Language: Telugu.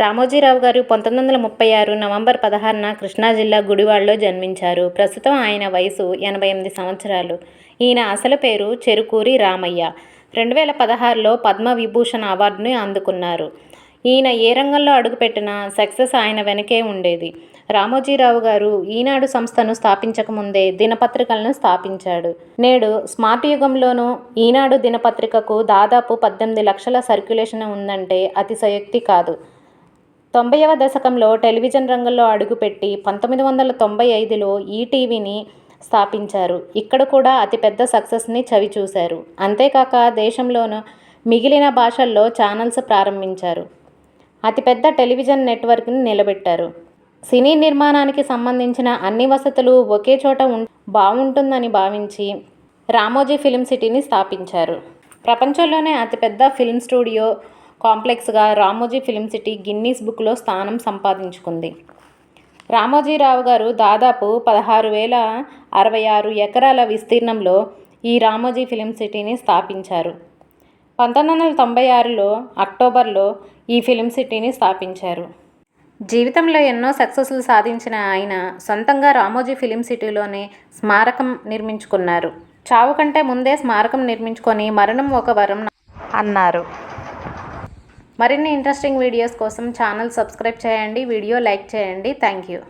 రామోజీరావు గారు పంతొమ్మిది వందల ముప్పై ఆరు నవంబర్ పదహారున కృష్ణా జిల్లా గుడివాడలో జన్మించారు. ప్రస్తుతం ఆయన వయసు ఎనభై ఎనిమిది సంవత్సరాలు. ఈయన అసలు పేరు చెరుకూరి రామయ్య. రెండు వేల పదహారులో పద్మవిభూషణ్ అవార్డుని అందుకున్నారు. ఈయన ఏ రంగంలో అడుగుపెట్టినా సక్సెస్ ఆయన వెనకే ఉండేది. రామోజీరావు గారు ఈనాడు సంస్థను స్థాపించకముందే దినపత్రికలను స్థాపించాడు. నేడు స్మార్ట్ యుగంలోనూ ఈనాడు దినపత్రికకు దాదాపు పద్దెనిమిది లక్షల సర్క్యులేషన్ ఉందంటే అతిశయోక్తి కాదు. తొంభైవ దశకంలో టెలివిజన్ రంగంలో అడుగుపెట్టి పంతొమ్మిది వందల తొంభై ఐదులో ఈటీవీని స్థాపించారు. ఇక్కడ కూడా అతిపెద్ద సక్సెస్ని చవిచూశారు. అంతేకాక దేశంలోనూ మిగిలిన భాషల్లో ఛానల్స్ ప్రారంభించారు. అతిపెద్ద టెలివిజన్ నెట్వర్క్ని నిలబెట్టారు. సినీ నిర్మాణానికి సంబంధించిన అన్ని వసతులు ఒకే చోట ఉం బాగుంటుందని భావించి రామోజీ ఫిలిం సిటీని స్థాపించారు. ప్రపంచంలోనే అతిపెద్ద ఫిల్మ్ స్టూడియో కాంప్లెక్స్గా రామోజీ ఫిలిం సిటీ గిన్నీస్ బుక్లో స్థానం సంపాదించుకుంది. రామోజీరావు గారు దాదాపు పదహారు వేల అరవై ఆరు ఎకరాల విస్తీర్ణంలో ఈ రామోజీ ఫిలిం సిటీని స్థాపించారు. పంతొమ్మిది వందల తొంభై ఆరులో అక్టోబర్లో ఈ ఫిలిం సిటీని స్థాపించారు. జీవితంలో ఎన్నో సక్సెస్లు సాధించిన ఆయన సొంతంగా రామోజీ ఫిలిం సిటీలోనే స్మారకం నిర్మించుకున్నారు. చావు కంటే ముందే స్మారకం నిర్మించుకొని మరణం ఒక వరం అన్నారు. మరిన్ని ఇంట్రెస్టింగ్ వీడియోస్ కోసం ఛానల్ సబ్స్క్రైబ్ చేయండి వీడియో లైక్ చేయండి. Thank you